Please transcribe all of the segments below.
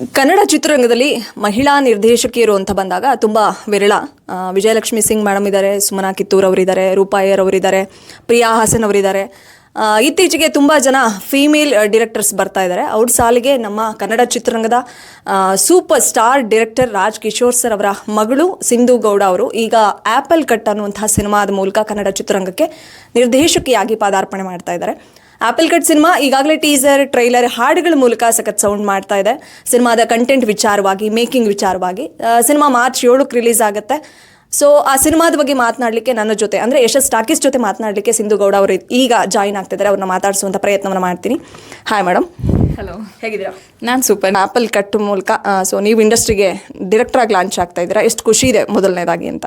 ಕನ್ನಡ ಚಿತ್ರರಂಗದಲ್ಲಿ ಮಹಿಳಾ ನಿರ್ದೇಶಕಿಯರು ಅಂತ ಬಂದಾಗ ತುಂಬ ವಿರಳ. ವಿಜಯಲಕ್ಷ್ಮಿ ಸಿಂಗ್ ಮೇಡಮ್ ಇದ್ದಾರೆ ಸುಮನಾ ಕಿತ್ತೂರ್ ಅವರಿದ್ದಾರೆ ರೂಪಾಯರ್ ಅವರಿದ್ದಾರೆ, ಪ್ರಿಯಾ ಹಾಸನ್ ಅವರಿದ್ದಾರೆ. ಇತ್ತೀಚೆಗೆ ತುಂಬ ಜನ ಫೀಮೇಲ್ ಡಿರೆಕ್ಟರ್ಸ್ ಬರ್ತಾ ಇದ್ದಾರೆ ಅವ್ರ ಸಾಲಿಗೆ ನಮ್ಮ ಕನ್ನಡ ಚಿತ್ರರಂಗದ super star director Raj Kishore sir ಅವರ ಮಗಳು ಸಿಂಧು ಗೌಡ ಅವರು ಈಗ ಆ್ಯಪಲ್ ಕಟ್ ಅನ್ನುವಂತಹ ಸಿನಿಮಾದ ಮೂಲಕ ಕನ್ನಡ ಚಿತ್ರರಂಗಕ್ಕೆ ನಿರ್ದೇಶಕಿಯಾಗಿ ಪಾದಾರ್ಪಣೆ ಮಾಡ್ತಾ ಇದ್ದಾರೆ. ಆಪಲ್ ಕಟ್ ಸಿನಿಮಾ ಈಗಾಗಲೇ ಟೀಸರ್ ಟ್ರೈಲರ್ ಹಾಡುಗಳ ಮೂಲಕ ಸಖತ್ ಸೌಂಡ್ ಮಾಡ್ತಾ ಇದೆ. ಸಿನಿಮಾದ ಕಂಟೆಂಟ್ ವಿಚಾರವಾಗಿ ಮೇಕಿಂಗ್ ವಿಚಾರವಾಗಿ ಸಿನಿಮಾ ಮಾರ್ಚ್ ಏಳಕ್ಕೆ ರಿಲೀಸ್ ಆಗುತ್ತೆ. ಸೊ ಆ ಸಿನಿಮಾದ ಬಗ್ಗೆ ಮಾತನಾಡಲಿಕ್ಕೆ ನನ್ನ ಜೊತೆ ಅಂದರೆ ಯಶಸ್ ಟಾಕೀಸ್ ಜೊತೆ ಮಾತನಾಡಲಿಕ್ಕೆ ಸಿಂಧು ಗೌಡ ಅವರು ಈಗ ಜಾಯಿನ್ ಆಗ್ತಿದ್ದಾರೆ. ಅವ್ರನ್ನ ಮಾತಾಡಿಸುವಂಥ ಪ್ರಯತ್ನವನ್ನು ಮಾಡ್ತೀನಿ. ಹಾಯ್ ಮೇಡಮ್ ಹಲೋ ಹೇಗಿದ್ದೀರಾ? ನಾನು ಸೂಪರ್ ಆಪಲ್ ಕಟ್ ಮೂಲಕ ಸೊ ನೀವು ಇಂಡಸ್ಟ್ರಿಗೆ ಡೈರೆಕ್ಟರ್ ಆಗಿ ಲಾಂಚ್ ಆಗ್ತಾ ಇದ್ದೀರಾ. ಎಷ್ಟು ಖುಷಿ ಇದೆ ಮೊದಲನೇದಾಗಿ ಅಂತ.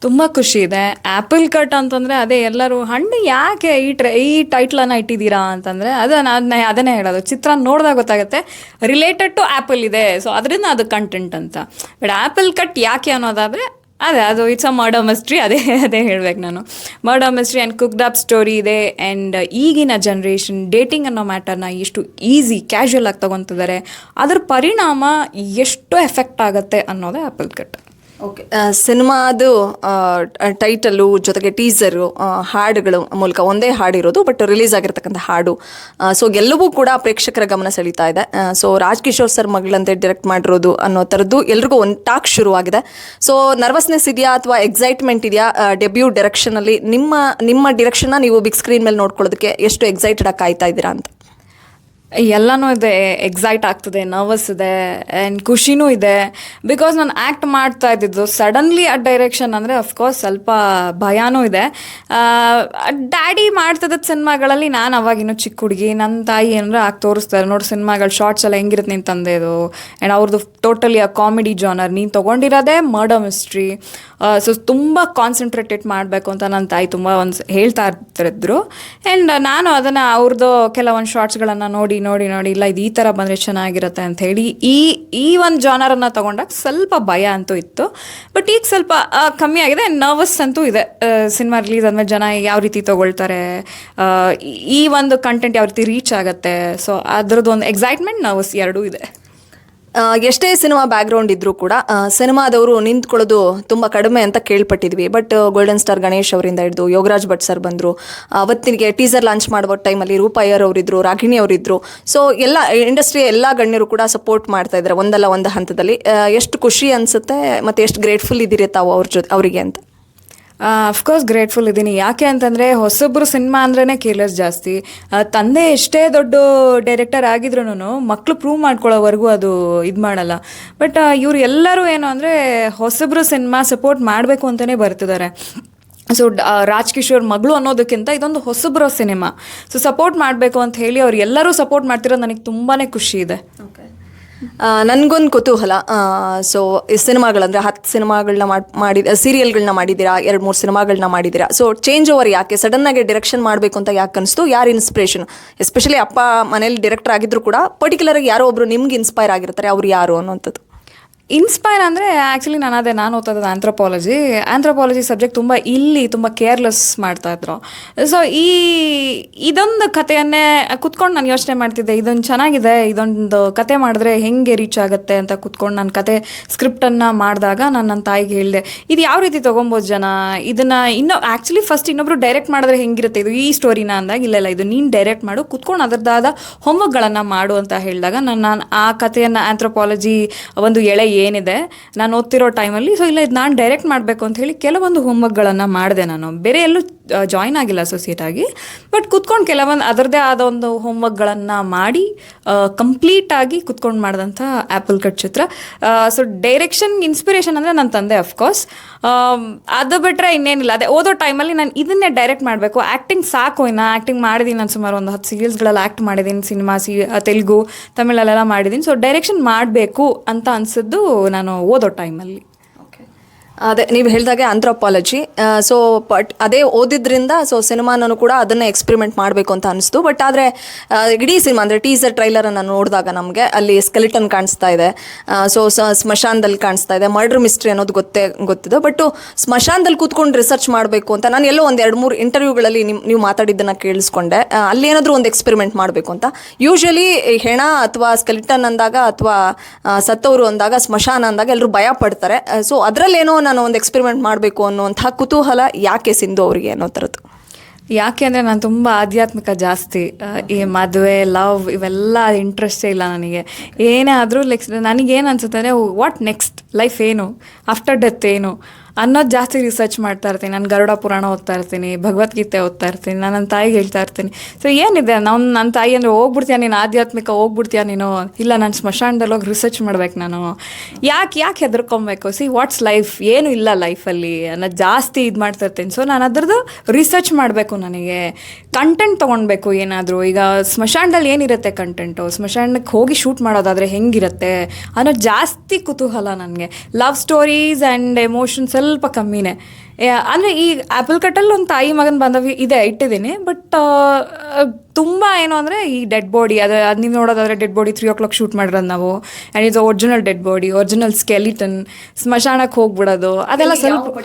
ತುಂಬ ಖುಷಿ ಇದೆ. ಆ್ಯಪಲ್ ಕಟ್ ಅಂತಂದರೆ ಅದೇ ಎಲ್ಲರೂ, ಹಣ್ಣು ಯಾಕೆ ಈ ಟ್ರೈ ಈ ಟೈಟ್ಲನ್ನು ಇಟ್ಟಿದ್ದೀರಾ? ಅಂತಂದರೆ ಅದು ನಾನು ಅದನ್ನೇ ಹೇಳೋದು. ಚಿತ್ರ ನೋಡಿದಾಗ ಗೊತ್ತಾಗುತ್ತೆ ರಿಲೇಟೆಡ್ ಟು ಆ್ಯಪಲ್ ಇದೆ. ಸೊ ಅದರಿಂದ ಅದು ಕಂಟೆಂಟ್ ಅಂತ. ಬಟ್ ಆ್ಯಪಲ್ ಕಟ್ ಯಾಕೆ ಅನ್ನೋದಾದರೆ, ಅದೇ, ಅದು ಇಟ್ಸ್ ಅ ಮರ್ಡರ್ ಮಿಸ್ಟ್ರಿ ಅದೇ ಅದೇ ಹೇಳ್ಬೇಕು ನಾನು. Murder mystery and cooked up story ಇದೆ. ಆ್ಯಂಡ್ ಈಗಿನ ಜನ್ರೇಷನ್ ಡೇಟಿಂಗ್ ಅನ್ನೋ ಮ್ಯಾಟರ್ನ ಎಷ್ಟು ಈಸಿ ಕ್ಯಾಶುವಲ್ ಆಗಿ ತೊಗೊತಿದ್ದಾರೆ. ಅದ್ರ ಪರಿಣಾಮ ಎಷ್ಟು ಎಫೆಕ್ಟ್ ಆಗುತ್ತೆ ಅನ್ನೋದೇ ಆ್ಯಪಲ್ ಕಟ್ ಓಕೆ ಸಿನಿಮಾದು ಟೈಟಲು ಜೊತೆಗೆ ಟೀಸರು ಹಾಡುಗಳು ಮೂಲಕ ಒಂದೇ ಹಾಡಿರೋದು ಬಟ್ ರಿಲೀಸ್ ಆಗಿರ್ತಕ್ಕಂಥ ಹಾಡು. ಸೊ ಎಲ್ಲವೂ ಕೂಡ ಪ್ರೇಕ್ಷಕರ ಗಮನ ಸೆಳೀತಾ ಇದೆ. ಸೊ ರಾಜ್ ಕಿಶೋರ್ ಸರ್ ಮಗಳಂತೆ ಡೈರೆಕ್ಟ್ ಮಾಡಿರೋದು ಅನ್ನೋ ಥರದ್ದು ಎಲ್ರಿಗೂ ಒಂದು ಟಾಕ್ ಶುರುವಾಗಿದೆ. ಸೊ ನರ್ವಸ್ನೆಸ್ ಇದೆಯಾ ಅಥವಾ ಎಕ್ಸೈಟ್ಮೆಂಟ್ ಇದೆಯಾ? ಡೆಬ್ಯೂ ಡೈರೆಕ್ಷನಲ್ಲಿ ನಿಮ್ಮ ನಿಮ್ಮ ಡಿರೆಕ್ಷನ್ನ ನೀವು ಬಿಗ್ ಸ್ಕ್ರೀನ್ ಮೇಲೆ ನೋಡ್ಕೊಳ್ಳೋದಕ್ಕೆ ಎಷ್ಟು ಎಕ್ಸೈಟೆಡ್ ಆಗಿ ಕಾಯ್ತಾ ಇದ್ದೀರಾ ಅಂತ? ಎಲ್ಲನೂ ಇದೆ ಎಕ್ಸೈಟ್ ಆಗ್ತದೆ ನರ್ವಸ್ ಇದೆ ಆ್ಯಂಡ್ ಖುಷಿನೂ ಇದೆ. ಬಿಕಾಸ್ ನಾನು ಆ್ಯಕ್ಟ್ ಮಾಡ್ತಾ ಇದ್ದಿದ್ದು ಸಡನ್ಲಿ ಆ ಡೈರೆಕ್ಷನ್ ಅಂದರೆ ಅಫ್ಕೋರ್ಸ್ ಸ್ವಲ್ಪ ಭಯನೂ ಇದೆ. ಡ್ಯಾಡಿ ಮಾಡ್ತಿದ್ದ ಸಿನಿಮಾಗಳಲ್ಲಿ ನಾನು ಅವಾಗಿನ್ನೂ ಚಿಕ್ಕ ಹುಡುಗಿ ನನ್ನ ತಾಯಿ ಏನಾರ ಆಗಿ ತೋರಿಸ್ತಾರೆ, ನೋಡಿ ಸಿನಿಮಾಗಳು ಶಾರ್ಟ್ಸ್ ಎಲ್ಲ ಹೆಂಗಿರುತ್ತೆ ನೀನು ತಂದೆದು ಆ್ಯಂಡ್ ಅವ್ರದ್ದು ಟೋಟಲಿ ಆ ಕಾಮಿಡಿ ಜಾನರ್ ನೀನು ತೊಗೊಂಡಿರೋದೇ ಮರ್ಡರ್ ಮಿಸ್ಟ್ರಿ ಸೊ ತುಂಬ ಕಾನ್ಸಂಟ್ರೇಟೆಡ್ ಮಾಡಬೇಕು ಅಂತ ನನ್ನ ತಾಯಿ ತುಂಬ ಒಂದು ಹೇಳ್ತಾ ಇರ್ತಿದ್ರು ಆ್ಯಂಡ್ ನಾನು ಅದನ್ನು ಅವ್ರದ್ದು ಕೆಲವೊಂದು ಶಾರ್ಟ್ಸ್ಗಳನ್ನು ನೋಡಿ ನೋಡಿ ನೋಡಿ ಇಲ್ಲ, ಇದು ಈ ಥರ ಬಂದರೆ ಚೆನ್ನಾಗಿರುತ್ತೆ ಅಂತ ಹೇಳಿ ಈ ಈ ಒಂದು ಜಾನರನ್ನು ತಗೊಂಡಾಗ ಸ್ವಲ್ಪ ಭಯ ಅಂತೂ ಇತ್ತು. ಬಟ್ ಈಗ ಸ್ವಲ್ಪ ಕಮ್ಮಿ ಆಗಿದೆ. ನರ್ವಸ್ ಅಂತೂ ಇದೆ. ಸಿನಿಮಾ ರಿಲೀಸ್ ಆದಮೇಲೆ ಜನ ಯಾವ ರೀತಿ ತಗೊಳ್ತಾರೆ ಈ- ಒಂದು ಕಂಟೆಂಟ್ ಯಾವ ರೀತಿ ರೀಚ್ ಆಗುತ್ತೆ. ಸೊ ಅದ್ರದ್ದು ಒಂದು ಎಕ್ಸೈಟ್ಮೆಂಟ್ ನರ್ವಸ್ ಎರಡೂ ಇದೆ. ಎಷ್ಟೇ ಸಿನಿಮಾ ಬ್ಯಾಕ್ಗ್ರೌಂಡ್ ಇದ್ರೂ ಕೂಡ ಸಿನಿಮಾದವರು ನಿಂತ್ಕೊಳ್ಳೋದು ತುಂಬ ಕಡಿಮೆ ಅಂತ ಕೇಳ್ಪಟ್ಟಿದ್ವಿ. ಬಟ್ ಗೋಲ್ಡನ್ ಸ್ಟಾರ್ ಗಣೇಶ್ ಅವರಿಂದ ಹಿಡಿದು ಯೋಗರಾಜ್ ಭಟ್ ಸರ್ ಬಂದರು. ಅವತ್ತಿಗೆ ಟೀಸರ್ ಲಾಂಚ್ ಮಾಡುವ ಟೈಮಲ್ಲಿ ರೂಪಾಯರ್ ಅವರಿದ್ರು, ರಾಗಿಣಿ ಅವರಿದ್ರು. ಸೊ ಎಲ್ಲ ಇಂಡಸ್ಟ್ರಿಯ ಎಲ್ಲ ಗಣ್ಯರು ಕೂಡ ಸಪೋರ್ಟ್ ಮಾಡ್ತಾ ಇದ್ದಾರೆ ಒಂದಲ್ಲ ಒಂದು ಹಂತದಲ್ಲಿ. ಎಷ್ಟು ಖುಷಿ ಅನಿಸುತ್ತೆ ಮತ್ತು ಎಷ್ಟು ಗ್ರೇಟ್ಫುಲ್ ಇದ್ದೀರಿ ತಾವು ಅವ್ರ ಜೊತೆ ಅವರಿಗೆ ಅಂತ? ಅಫ್ಕೋರ್ಸ್ ಗ್ರೇಟ್ಫುಲ್ ಇದ್ದೀನಿ. ಯಾಕೆ ಅಂತಂದರೆ ಹೊಸೊಬ್ಬರು ಸಿನಿಮಾ ಅಂದ್ರೇ ಕೇರ್ಲೆಸ್ ಜಾಸ್ತಿ. ತಂದೆ ಎಷ್ಟೇ ದೊಡ್ಡ ಡೈರೆಕ್ಟರ್ ಆಗಿದ್ರು ಮಕ್ಕಳು ಪ್ರೂವ್ ಮಾಡ್ಕೊಳ್ಳೋವರೆಗೂ ಅದು ಇದು ಮಾಡಲ್ಲ. ಬಟ್ ಇವ್ರು ಎಲ್ಲರೂ ಏನು ಅಂದರೆ ಹೊಸೊಬ್ಬರು ಸಿನಿಮಾ ಸಪೋರ್ಟ್ ಮಾಡಬೇಕು ಅಂತಲೇ ಬರ್ತಿದ್ದಾರೆ. ಸೊ ರಾಜ್ ಕಿಶೋರ್ ಮಗಳು ಅನ್ನೋದಕ್ಕಿಂತ ಇದೊಂದು ಹೊಸಬ್ರ ಸಿನಿಮಾ ಸೊ ಸಪೋರ್ಟ್ ಮಾಡಬೇಕು ಅಂತ ಹೇಳಿ ಅವ್ರು ಎಲ್ಲರೂ ಸಪೋರ್ಟ್ ಮಾಡ್ತಿರೋದು ನನಗೆ ತುಂಬಾ ಖುಷಿ ಇದೆ. ನನಗೊಂದು ಕುತೂಹಲ. ಸೊ ಈ ಸಿನಿಮಾಗಳಂದ್ರೆ ಹತ್ತು ಸಿನಿಮಾಗಳನ್ನ ಮಾಡಿ ಸೀರಿಯಲ್ಗಳನ್ನ ಮಾಡಿದ್ದೀರಾ? ಎರಡು ಮೂರು ಸಿನಿಮಾಗಳನ್ನ ಮಾಡಿದ್ದೀರಾ? ಸೊ ಚೇಂಜ್ ಓವರ್ ಯಾಕೆ? ಸಡನ್ ಆಗಿ ಡೈರೆಕ್ಷನ್ ಮಾಡಬೇಕು ಅಂತ ಯಾಕೆ ಅನಿಸ್ತು? ಯಾರು ಇನ್ಸ್ಪಿರೇಷನ್ ಎಸ್ಪೆಷಲಿ ಅಪ್ಪ ಮನೇಲಿ ಡೈರೆಕ್ಟರ್ ಆಗಿದ್ರು ಕೂಡ ಪರ್ಟಿಕ್ಯುಲರ್ ಆಗಿ ಯಾರೋ ಒಬ್ರು ನಿಮ್ಗೆ ಇನ್ಸ್ಪೈರ್ ಆಗಿರ್ತಾರೆ. ಅವ್ರು ಯಾರು ಅನ್ನೋಂಥದ್ದು ಇನ್ಸ್ಪೈರ್ ಅಂದರೆ ಆ್ಯಕ್ಚುಲಿ ನಾನು ಅದೇ, ನಾನು ಓದ್ತದ್ದು ಆಂಥ್ರೋಪಾಲಜಿ ಆಂಥ್ರೋಪಾಲಜಿ ಸಬ್ಜೆಕ್ಟ್ ತುಂಬ ಇಲ್ಲಿ, ತುಂಬ ಕೇರ್ಲೆಸ್ ಮಾಡ್ತಾಯಿದ್ರು. ಸೊ ಈ, ಇದೊಂದು ಕಥೆಯನ್ನೇ ಕುತ್ಕೊಂಡು ನಾನು ಯೋಚನೆ ಮಾಡ್ತಿದ್ದೆ. ಇದೊಂದು ಚೆನ್ನಾಗಿದೆ, ಇದೊಂದು ಕತೆ ಮಾಡಿದ್ರೆ ಹೆಂಗೆ ರೀಚ್ ಆಗುತ್ತೆ ಅಂತ ಕುತ್ಕೊಂಡು ನಾನು ಕತೆ ಸ್ಕ್ರಿಪ್ಟನ್ನು ಮಾಡಿದಾಗ ನಾನು ನನ್ನ ತಾಯಿಗೆ ಹೇಳಿದೆ, ಇದು ಯಾವ ರೀತಿ ತೊಗೊಬೋದು ಜನ? ಇದನ್ನು ಇನ್ನೂ ಆ್ಯಕ್ಚುಲಿ ಫಸ್ಟ್ ಇನ್ನೊಬ್ರು ಡೈರೆಕ್ಟ್ ಮಾಡಿದ್ರೆ ಹೆಂಗಿರುತ್ತೆ? ಇದು ಈ ಸ್ಟೋರಿನ ಅಂದಾಗ, ಇಲ್ಲ ಇಲ್ಲ, ಇದು ನೀನು ಡೈರೆಕ್ಟ್ ಮಾಡು, ಕುತ್ಕೊಂಡು ಅದರದ್ದಾದ ಹೋಮ್ವರ್ಕ್ಗಳನ್ನು ಮಾಡು ಅಂತ ಹೇಳಿದಾಗ ನಾನು ನಾನು ಆ ಕಥೆಯನ್ನು ಆಂಥ್ರೋಪಾಲಜಿ ಒಂದು ಎಳೆ ಏನಿದೆ, ನಾನು ಓದ್ತಿರೋ ಟೈಮಲ್ಲಿ ಸೊ ಇಲ್ಲ, ಇದು ನಾನು ಡೈರೆಕ್ಟ್ ಮಾಡಬೇಕು ಅಂತ ಹೇಳಿ ಕೆಲವೊಂದು ಹೋಮ್ವರ್ಕ್ಗಳನ್ನು ಮಾಡಿದೆ ನಾನು. ಬೇರೆ ಎಲ್ಲೂ ಜಾಯ್ನ್ ಆಗಿಲ್ಲ ಅಸೋಸಿಯೇಟ್ ಆಗಿ. ಬಟ್ ಕುತ್ಕೊಂಡು ಕೆಲವೊಂದು, ಅದರದೇ ಆದ ಒಂದು ಹೋಮ್ವರ್ಕ್ಗಳನ್ನು ಮಾಡಿ ಕಂಪ್ಲೀಟಾಗಿ ಕುತ್ಕೊಂಡು ಮಾಡಿದಂಥ ಆ್ಯಪಲ್ ಕಟ್ ಚಿತ್ರ ಸೊ ಡೈರೆಕ್ಷನ್ ಇನ್ಸ್ಪಿರೇಷನ್ ಅಂದರೆ ನನ್ನ ತಂದೆ ಅಫ್ಕೋರ್ಸ್ ಅದು ಬಿಟ್ಟರೆ ಇನ್ನೇನಿಲ್ಲ. ಅದೇ, ಓದೋ ಟೈಮಲ್ಲಿ ನಾನು ಇದನ್ನೇ ಡೈರೆಕ್ಟ್ ಮಾಡಬೇಕು. ಆ್ಯಕ್ಟಿಂಗ್ ಸಾಕು ಇನ್ನು. ಆ್ಯಕ್ಟಿಂಗ್ ಮಾಡಿದ್ದೀನಿ ನಾನು ಸುಮಾರು ಒಂದು ಹತ್ತು ಸೀರಿಯಲ್ಸ್ಗಳಲ್ಲಿ ಆ್ಯಕ್ಟ್ ಮಾಡಿದ್ದೀನಿ ಸಿನಿಮಾ ಸಿ ತೆಲುಗು, ತಮಿಳಲ್ಲೆಲ್ಲ ಮಾಡಿದ್ದೀನಿ ಸೊ ಡೈರೆಕ್ಷನ್ ಮಾಡಬೇಕು ಅಂತ ಅನಿಸಿದ್ದು ನಾನು ಓದೋ ಟೈಮಲ್ಲಿ ಅದೇ, ನೀವು ಹೇಳಿದಾಗೆ ಆಂಥ್ರೋಪಾಲಜಿ ಸೊ ಬಟ್ ಅದೇ ಓದಿದ್ರಿಂದ ಸೊ ಸಿನಿಮಾನೂ ಕೂಡ ಅದನ್ನು ಎಕ್ಸ್ಪೆರಿಮೆಂಟ್ ಮಾಡಬೇಕು ಅಂತ ಅನಿಸ್ತು. ಬಟ್ ಆದರೆ ಇಡೀ ಸಿನಿಮಾ ಅಂದರೆ ಟೀಸರ್ ಟ್ರೈಲರನ್ನು ನೋಡಿದಾಗ ನಮಗೆ ಅಲ್ಲಿ ಸ್ಕೆಲಿಟನ್ ಕಾಣಿಸ್ತಾ ಇದೆ. ಸೊ, ಸ್ಮಶಾನದಲ್ಲಿ ಕಾಣಿಸ್ತಾ ಇದೆ. ಮರ್ಡರ್ ಮಿಸ್ಟ್ರಿ ಅನ್ನೋದು ಗೊತ್ತೇ, ಗೊತ್ತಿದೆ. ಬಟ್ ಸ್ಮಶಾನದಲ್ಲಿ ಕೂತ್ಕೊಂಡು ರಿಸರ್ಚ್ ಮಾಡಬೇಕು ಅಂತ ನಾನು ಎಲ್ಲೋ ಒಂದು ಎರಡು ಮೂರು ಇಂಟರ್ವ್ಯೂಗಳಲ್ಲಿ ನಿಮ್ಮ ನೀವು ಮಾತಾಡಿದ್ದನ್ನು ಕೇಳಿಸ್ಕೊಂಡೆ. ಅಲ್ಲಿ ಏನಾದರೂ ಒಂದು ಎಕ್ಸ್ಪೆರಿಮೆಂಟ್ ಮಾಡಬೇಕು ಅಂತ. ಯೂಶಲಿ ಹೆಣ ಅಥವಾ ಸ್ಕೆಲಿಟನ್ ಅಂದಾಗ ಅಥವಾ ಸತ್ತವರು ಅಂದಾಗ, ಸ್ಮಶಾನ ಅಂದಾಗ ಎಲ್ಲರೂ ಭಯ ಪಡ್ತಾರೆ. ಸೊ ಅದರಲ್ಲೇನೋ ನಾನು ಒಂದು ಎಕ್ಸ್ಪೆರಿಮೆಂಟ್ ಮಾಡಬೇಕು ಅನ್ನುವಂಥ ಕುತೂಹಲ ಯಾಕೆ ಸಿಂಧು ಅವರಿಗೆ ಅನ್ನೋ ಥರದ್ದು? ಯಾಕೆ ಅಂದರೆ ನಾನು ತುಂಬ ಆಧ್ಯಾತ್ಮಿಕ ಜಾಸ್ತಿ. ಈ ಮದುವೆ ಲವ್ ಇವೆಲ್ಲ ಇಂಟ್ರೆಸ್ಟೇ ಇಲ್ಲ ನನಗೆ. ಏನೇ ಆದರೂ ಲೈಕ್ ನನಗೇನು ಅನ್ಸುತ್ತೆ ಅಂದರೆ ವಾಟ್ ನೆಕ್ಸ್ಟ್ ಲೈಫ್ ಏನು? ಆಫ್ಟರ್ ಡೆತ್ ಏನು? ಅನ್ನೋದು ಜಾಸ್ತಿ ರಿಸರ್ಚ್ ಮಾಡ್ತಾ ಇರ್ತೀನಿ. ನಾನು ಗರುಡ ಪುರಾಣ ಓದ್ತಾ ಇರ್ತೀನಿ, ಭಗವದ್ಗೀತೆ ಓದ್ತಾ ಇರ್ತೀನಿ, ನಾನು ನನ್ನ ತಾಯಿಗೆ ಹೇಳ್ತಾ ಇರ್ತೀನಿ. ಸೊ ಏನಿದೆ? ನಾವು ನನ್ನ ತಾಯಿ ಅಂದರೆ ಹೋಗ್ಬಿಡ್ತೀಯ ನೀನು ಆಧ್ಯಾತ್ಮಿಕ ಹೋಗ್ಬಿಡ್ತೀಯ ನೀನು? ಇಲ್ಲ, ನಾನು ಸ್ಮಶಾನದಲ್ಲಿ ಹೋಗಿ ರಿಸರ್ಚ್ ಮಾಡ್ಬೇಕು ನಾನು. ಯಾಕೆ ಯಾಕೆ ಹೆದರ್ಕೊಬೇಕು? ಸಿ ವಾಟ್ಸ್ ಲೈಫ್ ಏನು ಇಲ್ಲ ಲೈಫಲ್ಲಿ ಅನ್ನೋದು ಜಾಸ್ತಿ ಇದು ಮಾಡ್ತಾ ಇರ್ತೀನಿ. ಸೊ ನಾನು ಅದ್ರದ್ದು ರಿಸರ್ಚ್ ಮಾಡಬೇಕು ನನಗೆ. ಕಂಟೆಂಟ್ ತೊಗೊಳ್ಬೇಕು ಏನಾದರೂ. ಈಗ ಸ್ಮಶಾನದಲ್ಲಿ ಏನಿರುತ್ತೆ ಕಂಟೆಂಟು ಸ್ಮಶಾನಕ್ಕೆ ಹೋಗಿ ಶೂಟ್ ಮಾಡೋದಾದರೆ ಹೆಂಗಿರುತ್ತೆ ಅನ್ನೋದು ಜಾಸ್ತಿ ಕುತೂಹಲ ನನಗೆ. ಲವ್ ಸ್ಟೋರೀಸ್ ಆ್ಯಂಡ್ ಎಮೋಷನ್ ಸ್ವಲ್ಪ ಕಮ್ಮಿನೇ. ಅಂದರೆ ಈ ಆ್ಯಪಲ್ ಕಟ್ಟಲ್ಲಿ ಒಂದು ತಾಯಿ ಮಗನ ಬಾಂಧವ್ಯ ಇದೆ ಇಟ್ಟಿದ್ದೀನಿ ಬಟ್ ತುಂಬ ಏನು ಅಂದರೆ ಈ ಡೆಡ್ ಬಾಡಿ ಅದು ಅದು ನೀವು ನೋಡೋದಾದ್ರೆ dead body three o'clock shoot ಮಾಡಿರೋದು ನಾವು. And is original dead body original skeleton ಸ್ಮಶಾನಕ್ಕೆ ಹೋಗ್ಬಿಡೋದು ಅದೆಲ್ಲ ಸ್ವಲ್ಪ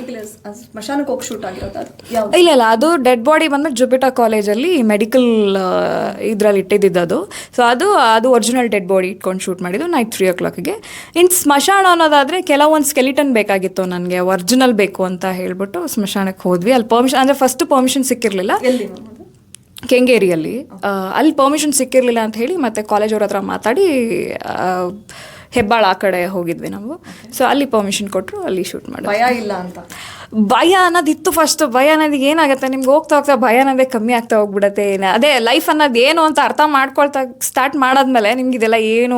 ಸ್ಮಶಾನಕ್ಕೆ ಹೋಗಿ ಶೂಟ್ ಆಗಿರೋದು ಇಲ್ಲ ಇಲ್ಲ ಅದು ಡೆಡ್ ಬಾಡಿ ಬಂದ್ರೆ ಜುಪಿಟಾ ಕಾಲೇಜಲ್ಲಿ ಮೆಡಿಕಲ್ ಇದರಲ್ಲಿ ಇಟ್ಟಿದ್ದು ಅದು. ಸೊ ಅದು ಅದು ಒರಿಜಿನಲ್ ಡೆಡ್ ಬಾಡಿ ಇಟ್ಕೊಂಡು ಶೂಟ್ ಮಾಡಿದ್ದು ನೈಟ್ ತ್ರೀ ಓ ಕ್ಲಾಕ್ಗೆ ಇನ್ ಸ್ಮಶಾನ ಅನ್ನೋದಾದರೆ ಕೆಲವೊಂದು ಸ್ಕೆಲಿಟನ್ ಬೇಕಾಗಿತ್ತು ನನಗೆ ಒರಿಜಿನಲ್ ಬೇಕು ಅಂತ ಹೇಳ್ಬಿಟ್ಟು. ಸ್ಮಶಾನಕ್ಕೆ ಹೋದ್ವಿ. ಅಲ್ಲಿ ಪರ್ಮಿಷನ್ ಅಂದರೆ ಫಸ್ಟ್ ಪರ್ಮಿಷನ್ ಸಿಕ್ಕಿರಲಿಲ್ಲ. ಕೆಂಗೇರಿಯಲ್ಲಿ. ಅಲ್ಲಿ ಪರ್ಮಿಷನ್ ಸಿಕ್ಕಿರಲಿಲ್ಲ ಅಂತ ಹೇಳಿ ಮತ್ತೆ ಕಾಲೇಜ್ ಅವ್ರ ಹತ್ರ ಮಾತಾಡಿ ಹೆಬ್ಬಾಳ ಆ ಕಡೆ ಹೋಗಿದ್ವಿ ನಾವು. ಸೊ ಅಲ್ಲಿ ಪರ್ಮಿಷನ್ ಕೊಟ್ಟರು ಅಲ್ಲಿ ಶೂಟ್ ಮಾಡಿ ಭಯ ಇಲ್ಲ ಅಂತ. ಭಯ ಅನ್ನೋದಿತ್ತು ಫಸ್ಟ್ ಭಯ ಅನ್ನೋದು ಏನಾಗುತ್ತೆ? ನಿಮ್ಗೆ ಹೋಗ್ತಾ ಹೋಗ್ತಾ ಭಯ ಅನ್ನೋದೇ ಕಮ್ಮಿ ಆಗ್ತಾ ಹೋಗ್ಬಿಡತ್ತೆ. ಅದೇ ಲೈಫ್ ಅನ್ನೋದು ಏನು ಅಂತ ಅರ್ಥ ಮಾಡ್ಕೊಳ್ತಾ ಸ್ಟಾರ್ಟ್ ಮಾಡಾದ್ಮೇಲೆ ನಿಮ್ಗೆ ಇದೆಲ್ಲ ಏನು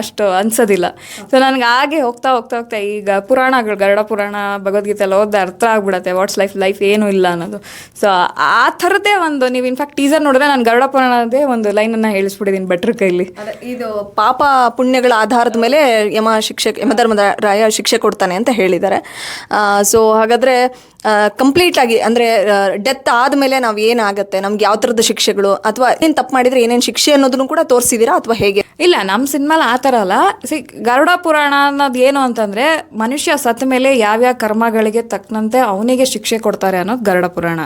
ಅಷ್ಟು ಅನ್ಸೋದಿಲ್ಲ. ಸೊ ನನಗೆ ಹಾಗೆ ಹೋಗ್ತಾ ಹೋಗ್ತಾ ಹೋಗ್ತಾ ಈಗ ಪುರಾಣಗಳು, ಗರುಡ ಪುರಾಣ ಭಗವದ್ಗೀತೆ ಎಲ್ಲ ಓದ್ದೆ ಅರ್ಥ ಆಗ್ಬಿಡತ್ತೆ. ವಾಟ್ಸ್ ಲೈಫ್ ಲೈಫ್ ಏನು ಇಲ್ಲ ಅನ್ನೋದು. ಸೊ ಆ ಥರದ್ದೇ ಒಂದು ನೀವು ಇನ್ಫ್ಯಾಕ್ಟ್ ಟೀಸರ್ ನೋಡಿದ್ರೆ ನಾನು ಗರುಡ ಪುರಾಣದೇ ಒಂದು ಲೈನನ್ನು ಹೇಳಿಸ್ಬಿಟ್ಟಿದ್ದೀನಿ ಭಟ್ರ ಕೈಲಿ. ಇದು ಪಾಪ ಪುಣ್ಯಗಳ ಆಧಾರದ ಮೇಲೆ ಯಮ ಶಿಕ್ಷೆ ಯಮಧರ್ಮದ ರಾಯ ಶಿಕ್ಷೆ ಕೊಡ್ತಾನೆ ಅಂತ ಹೇಳಿದ್ದಾರೆ. ಸೊ ಹಾಗಾದರೆ ಅಂದರೆ ಕಂಪ್ಲೀಟ್ ಆಗಿ ಅಂದ್ರೆ ಡೆತ್ ಆದಮೇಲೆ ನಾವು ಏನಾಗುತ್ತೆ? ನಮ್ಗೆ ಯಾವ ತರದ ಶಿಕ್ಷೆಗಳು? ಅಥವಾ ಏನು ತಪ್ಪು ಮಾಡಿದ್ರೆ ಏನೇನು ಶಿಕ್ಷೆ ಅನ್ನೋದನ್ನು ಕೂಡ ತೋರಿಸಿದೀರಾ ಅಥವಾ ಹೇಗೆ? ಇಲ್ಲ ನಮ್ಮ ಸಿನಿಮಾಲ್ ಆ ಥರ ಅಲ್ಲ. ಸಿ ಗರುಡ ಪುರಾಣ ಅನ್ನೋದು ಏನು ಅಂತಂದ್ರೆ ಮನುಷ್ಯ ಸತ್ತ ಮೇಲೆ ಯಾವ್ಯಾವ ಕರ್ಮಗಳಿಗೆ ತಕ್ಕಂತೆ ಅವನಿಗೆ ಶಿಕ್ಷೆ ಕೊಡ್ತಾರೆ ಅನ್ನೋದು ಗರುಡ ಪುರಾಣ.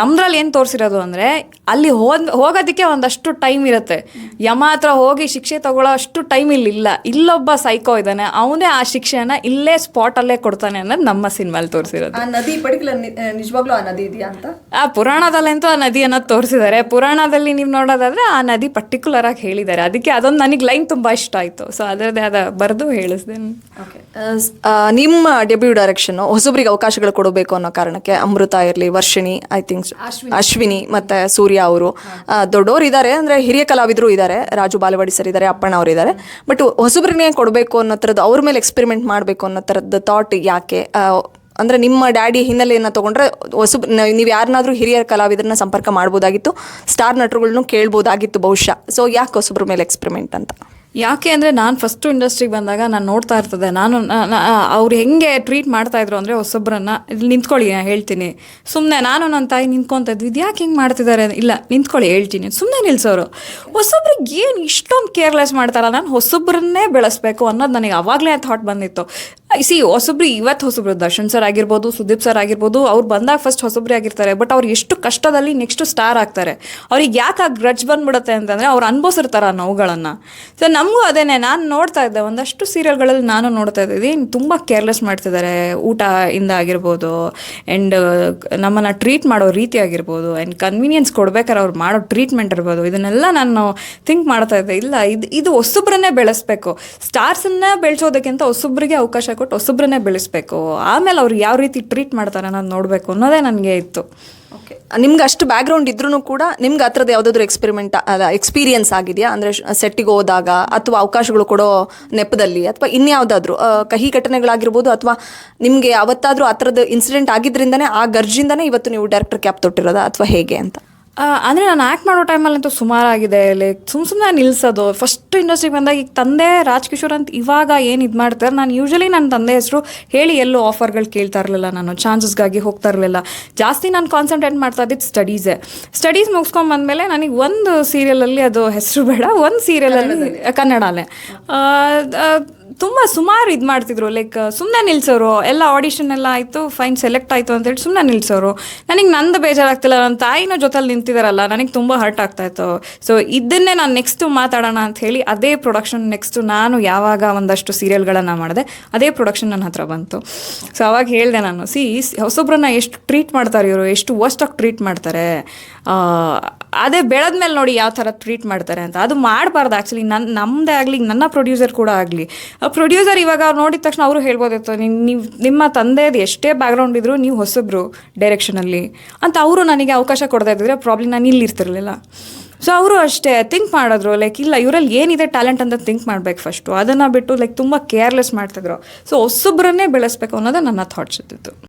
ನಮ್ದ್ರಲ್ಲಿ ಏನು ತೋರಿಸಿರೋದು ಅಂದರೆ ಅಲ್ಲಿ ಹೋದ್ ಹೋಗೋದಕ್ಕೆ ಒಂದಷ್ಟು ಟೈಮ್ ಇರುತ್ತೆ. ಯಮ ಹತ್ರ ಹೋಗಿ ಶಿಕ್ಷೆ ತಗೊಳ್ಳೋ ಅಷ್ಟು ಟೈಮ್ ಇಲ್ಲಿ ಇಲ್ಲ. ಇಲ್ಲೊಬ್ಬ ಸೈಕೋ ಇದ್ದಾನೆ. ಅವನೇ ಆ ಶಿಕ್ಷೆನ ಇಲ್ಲೇ ಸ್ಪಾಟಲ್ಲೇ ಕೊಡ್ತಾನೆ ಅನ್ನೋದು ನಮ್ಮ ಸಿನಿಮಾಲಿ ತೋರಿಸಿರೋದು. ಆ ನದಿ ಪರ್ಟಿಕ್ಯುಲರ್ ನಿಜವಾಗ್ಲೂ ಆ ನದಿ ಇದೆಯಾ ಅಂತ? ಆ ಪುರಾಣದಲ್ಲಂತೂ ಆ ತೋರಿಸಿದ್ದಾರೆ ಪುರಾಣದಲ್ಲಿ ನೀವು ನೋಡೋದಾದ್ರೆ ಆ ನದಿ ಪರ್ಟಿಕ್ಯುಲರ್ ಆಗಿ ಹೇಳಿದ್ದಾರೆ ಅದಕ್ಕೆ ಅದೊಂದು ನನಗೆ ಲೈನ್ ತುಂಬ ಇಷ್ಟ ಆಯಿತು. ಸೊ ಅದರದ್ದೇ ಅದ ಬರೆದು ಹೇಳಿಸ್ದೆ. ನಿಮ್ಮ ಡೆಬ್ಯೂ ಡೈರೆಕ್ಷನ್ ಹೊಸಬ್ರಿಗೆ ಅವಕಾಶಗಳು ಕೊಡಬೇಕು ಅನ್ನೋ ಕಾರಣಕ್ಕೆ ಅಮೃತ ಇರಲಿ ವರ್ಷಿಣಿ ಐ ಥಿಂಕ್ ಅಶ್ವಿನಿ. ಮತ್ತೆ ಸೂರ್ಯ ಅವರು. ದೊಡ್ಡವರು ಇದ್ದಾರೆ ಅಂದ್ರೆ ಹಿರಿಯ ಕಲಾವಿದರು ಇದ್ದಾರೆ ರಾಜು ಬಾಲವಾಡಿ ಸರ್ ಇದ್ದಾರೆ ಅಪ್ಪಣ್ಣ ಅವರು ಇದ್ದಾರೆ ಬಟ್ ಹೊಸಬ್ರಿಗೆ ಕೊಡಬೇಕು ಅನ್ನೋ ಥರದ್ದು ಅವ್ರ ಮೇಲೆ ಎಕ್ಸ್ಪೆರಿಮೆಂಟ್ ಮಾಡಬೇಕು ಅನ್ನೋ ಥರದ್ದು ಥಾಟ್ ಯಾಕೆ? ಅಂದ್ರೆ ನಿಮ್ಮ ಡ್ಯಾಡಿ ಹಿನ್ನೆಲೆಯನ್ನು ತಗೊಂಡ್ರೆ ಹೊಸಬ್ ನೀವು ಯಾರನ್ನಾದರೂ ಹಿರಿಯ ಕಲಾವಿದರನ್ನ ಸಂಪರ್ಕ ಮಾಡ್ಬೋದಾಗಿತ್ತು, ಸ್ಟಾರ್ ನಟರುಗಳನ್ನು ಕೇಳ್ಬೋದಾಗಿತ್ತು ಬಹುಶಃ. ಸೊ ಯಾಕೆ ಹೊಸಬ್ರ ಮೇಲೆ ಎಕ್ಸ್ಪೆರಿಮೆಂಟ್ ಅಂತ? ಯಾಕೆ ಅಂದರೆ ನಾನು ಫಸ್ಟು ಇಂಡಸ್ಟ್ರಿಗೆ ಬಂದಾಗ ನಾನು ನೋಡ್ತಾ ಇರ್ತದೆ. ನಾನು ಅವ್ರು ಹೆಂಗೆ ಟ್ರೀಟ್ ಮಾಡ್ತಾ ಇದ್ರು ಅಂದರೆ ಹೊಸೊಬ್ಬರನ್ನ ಇಲ್ಲಿ ನಿಂತ್ಕೊಳ್ಳಿ ನಾನು ಹೇಳ್ತೀನಿ. ಸುಮ್ಮನೆ ನಾನು ನನ್ನ ತಾಯಿ ನಿಂತ್ಕೊತ ಇದ್ವಿ, ಇದು ಯಾಕೆ ಹಿಂಗೆ ಮಾಡ್ತಿದ್ದಾರೆ ಇಲ್ಲ, ನಿಂತ್ಕೊಳ್ಳಿ, ಹೇಳ್ತೀನಿ. ಸುಮ್ಮನೆ ನಿಲ್ಸೋರು ಹೊಸೊಬ್ರಿಗೆ ಏನು ಇಷ್ಟೊಂದು ಕೇರ್ಲೆಸ್ ಮಾಡ್ತಾರಲ್ಲ ನಾನು ಹೊಸೊಬ್ಬರನ್ನೇ ಬೆಳೆಸಬೇಕು ಅನ್ನೋದು ನನಗೆ ಅವಾಗಲೇ ಥಾಟ್ ಬಂದಿತ್ತು. ಸಿ ಹೊಸೊಬ್ರು ಇವತ್ತು ಹೊಸೊಬ್ರು, ದರ್ಶನ್ ಸರ್ ಆಗಿರ್ಬೋದು, ಸುದೀಪ್ ಸರ್ ಆಗಿರ್ಬೋದು, ಅವ್ರು ಬಂದಾಗ ಫಸ್ಟ್ ಹೊಸೊಬ್ರೇ ಆಗಿರ್ತಾರೆ ಬಟ್ ಅವ್ರು ಎಷ್ಟು ಕಷ್ಟದಲ್ಲಿ ನೆಕ್ಸ್ಟ್ ಸ್ಟಾರ್ ಆಗ್ತಾರೆ. ಅವ್ರಿಗೆ ಯಾಕೆ ಆ ಗ್ರಜ್ ಬಂದ್ಬಿಡುತ್ತೆ ಅಂತಂದರೆ ಅವ್ರು ಅನ್ಭವಿಸಿರ್ತಾರೆ ನೋವುಗಳನ್ನು. ಸೊ ನಮಗೂ ಅದೇನೆ, ನಾನು ನೋಡ್ತಾ ಇದ್ದೆ, ಒಂದಷ್ಟು ಸೀರಿಯಲ್ಗಳಲ್ಲಿ ನಾನು ನೋಡ್ತಾ ಇದ್ದೀವಿ ತುಂಬ ಕೇರ್ಲೆಸ್ ಮಾಡ್ತಿದ್ದಾರೆ ಊಟ ಇಂದ ಆಗಿರ್ಬೋದು ಆ್ಯಂಡ್ ನಮ್ಮನ್ನು ಟ್ರೀಟ್ ಮಾಡೋ ರೀತಿ ಆಗಿರ್ಬೋದು ಆ್ಯಂಡ್ ಕನ್ವೀನಿಯನ್ಸ್ ಕೊಡ್ಬೇಕಾದ್ರೆ ಅವ್ರು ಮಾಡೋ ಟ್ರೀಟ್ಮೆಂಟ್ ಇರ್ಬೋದು, ಇದನ್ನೆಲ್ಲ ನಾನು ಥಿಂಕ್ ಮಾಡ್ತಾ ಇದ್ದೆ. ಇಲ್ಲ, ಇದು ಇದು ಹೊಸಬ್ರನ್ನೇ ಬೆಳೆಸ್ಬೇಕು. ಸ್ಟಾರ್ಸನ್ನ ಬೆಳೆಸೋದಕ್ಕಿಂತ ಹೊಸಬ್ರಿಗೆ ಅವಕಾಶ ಕೊಟ್ಟು ಹೊಸಬ್ರನ್ನೇ ಬೆಳೆಸ್ಬೇಕು. ಆಮೇಲೆ ಅವ್ರು ಯಾವ ರೀತಿ ಟ್ರೀಟ್ ಮಾಡ್ತಾರೆ ಅನ್ನೋದು ನೋಡಬೇಕು ಅನ್ನೋದೇ ನನಗೆ ಇತ್ತು. ಓಕೆ ನಿಮ್ಗೆ ಅಷ್ಟು ಬ್ಯಾಕ್ಗ್ರೌಂಡ್ ಇದ್ರೂ ಕೂಡ ನಿಮ್ಗೆ ಆ ಥರದ್ದು ಎಕ್ಸ್ಪರಿಮೆಂಟ್ ಅಲ್ಲ ಎಕ್ಸ್ಪೀರಿಯನ್ಸ್ ಆಗಿದೆಯಾ? ಅಂದರೆ ಸೆಟ್ಟಿಗೆ ಹೋದಾಗ ಅಥವಾ ಅವಕಾಶಗಳು ಕೊಡೋ ನೆಪದಲ್ಲಿ ಅಥವಾ ಇನ್ಯಾವುದಾದ್ರೂ ಕಹಿ ಘಟನೆಗಳಾಗಿರ್ಬೋದು ಅಥವಾ ನಿಮಗೆ ಅವತ್ತಾದರೂ ಆ ಥರದ್ದು ಇನ್ಸಿಡೆಂಟ್ ಆಗಿದ್ರಿಂದನೇ ಆ ಗರ್ಜಿಂದನೇ ಇವತ್ತು ನೀವು ಡೈರೆಕ್ಟರ್ ಕ್ಯಾಪ್ ತೊಟ್ಟಿರೋದಾ ಅಥವಾ ಹೇಗೆ ಅಂತ? ಅಂದರೆ ನಾನು ಆ್ಯಕ್ಟ್ ಮಾಡೋ ಟೈಮಲ್ಲಂತೂ ಸುಮಾರಾಗಿದೆ ಲೈಕ್ ಸುಮ್ಮ ಸುಮ್ಮನೆ ನಿಲ್ಸೋದು. ಫಸ್ಟ್ ಇಂಡಸ್ಟ್ರಿಗೆ ಬಂದಾಗ ಈಗ ತಂದೆ ರಾಜ್ಕಿಶೋರ್ ಅಂತ ಇವಾಗ ಏನು ಇದು ಮಾಡ್ತಾರೆ? ನಾನು ಯೂಶ್ವಲಿ ನನ್ನ ತಂದೆ ಹೆಸರು ಹೇಳಿ ಎಲ್ಲೂ ಆಫರ್ಗಳು ಕೇಳ್ತಾ ಇರಲಿಲ್ಲ ನಾನು ಚಾನ್ಸಸ್ಗಾಗಿ ಹೋಗ್ತಾ ಇರಲಿಲ್ಲ. ಜಾಸ್ತಿ ನಾನು ಕಾನ್ಸಂಟ್ರೇಟ್ ಮಾಡ್ತಾ ಇದ್ದಿದ್ದು ಸ್ಟಡೀಸೇ ಸ್ಟಡೀಸ್ ಮುಗಿಸ್ಕೊಂಡ್ ಬಂದಮೇಲೆ ನನಗೆ ಒಂದು ಸೀರಿಯಲಲ್ಲಿ ಅದು ಹೆಸರು ಬೇಡ ಒಂದು ಸೀರಿಯಲಲ್ಲಿ ಕನ್ನಡನೇ. ತುಂಬ ಸುಮಾರು ಇದು ಮಾಡ್ತಿದ್ರು. ಲೈಕ್ ಸುಮ್ಮನೆ ನಿಲ್ಸೋರು. ಎಲ್ಲ ಆಡಿಷನ್ ಎಲ್ಲ ಆಯಿತು ಫೈನ್ ಸೆಲೆಕ್ಟ್ ಆಯಿತು ಅಂತೇಳಿ ಸುಮ್ಮನೆ ನಿಲ್ಸೋರು. ನನಗೆ ನಂದು ಬೇಜಾರಾಗ್ತಿಲ್ಲ. ನನ್ನ ತಾಯಿನೂ ಜೊತೆಲಿ ನಿಂತಿದ್ದಾರಲ್ಲ ನನಗೆ ತುಂಬ ಹರ್ಟ್ ಆಗ್ತಾ ಇತ್ತು. ಸೊ ಇದನ್ನೇ ನಾನು ನೆಕ್ಸ್ಟು ಮಾತಾಡೋಣ ಅಂತ ಹೇಳಿ ಅದೇ ಪ್ರೊಡಕ್ಷನ್ ನೆಕ್ಸ್ಟು ನಾನು ಯಾವಾಗ ಒಂದಷ್ಟು ಸೀರಿಯಲ್ಗಳನ್ನು ಮಾಡಿದೆ, ಅದೇ ಪ್ರೊಡಕ್ಷನ್ ನನ್ನ ಹತ್ರ ಬಂತು. ಸೊ ಅವಾಗ ಹೇಳಿದೆ ನಾನು, ಸಿ ಹೊಸೊಬ್ಬರನ್ನ ಎಷ್ಟು ಟ್ರೀಟ್ ಮಾಡ್ತಾರೆ ಇವರು? ಎಷ್ಟು ವರ್ಸ್ಟಾಗಿ ಟ್ರೀಟ್ ಮಾಡ್ತಾರೆ? ಅದೇ ಬೆಳೆದ್ಮೇಲೆ ನೋಡಿ ಯಾವ ಥರ ಟ್ರೀಟ್ ಮಾಡ್ತಾರೆ ಅಂತ. ಅದು ಮಾಡಬಾರ್ದು ಆ್ಯಕ್ಚುಲಿ ನನ್ನ ನಮ್ಮದೇ ಆಗಲಿ, ನನ್ನ ಪ್ರೊಡ್ಯೂಸರ್ ಕೂಡ ಆಗಲಿ. ಪ್ರೊಡ್ಯೂಸರ್ ಇವಾಗ ಅವ್ರು ನೋಡಿದ ತಕ್ಷಣ ಅವರು ಹೇಳ್ಬೋದಿತ್ತು ನೀವು, ನಿಮ್ಮ ತಂದೆದು ಎಷ್ಟೇ ಬ್ಯಾಕ್ಗ್ರೌಂಡ್ ಇದ್ದರೂ ನೀವು ಹೊಸಬ್ರು ಡೈರೆಕ್ಷನಲ್ಲಿ ಅಂತ ಅವರು ನನಗೆ ಅವಕಾಶ ಕೊಡ್ತಾ ಇದ್ದಿದ್ರೆ ಪ್ರಾಬ್ಲಮ್ ನಾನು ಇಲ್ಲಿರ್ತಿರ್ಲಿಲ್ಲ ಸೊ ಅವರು ಅಷ್ಟೇ ಥಿಂಕ್ ಮಾಡಿದ್ರು. ಲೈಕ್ ಇಲ್ಲ, ಇವರಲ್ಲಿ ಏನಿದೆ ಟ್ಯಾಲೆಂಟ್ ಅಂತ ಥಿಂಕ್ ಮಾಡ್ಬೇಕು ಫಸ್ಟು ಅದನ್ನು ಬಿಟ್ಟು ಲೈಕ್ ತುಂಬ ಕೇರ್ಲೆಸ್ ಮಾಡ್ತಿದ್ರು. ಸೊ ಹೊಸೊಬ್ಬರನ್ನೇ ಬೆಳೆಸ್ಬೇಕು ಅನ್ನೋದೇ ನನ್ನ ಥಾಟ್ಸ್ ಇದ್ದಿತ್ತು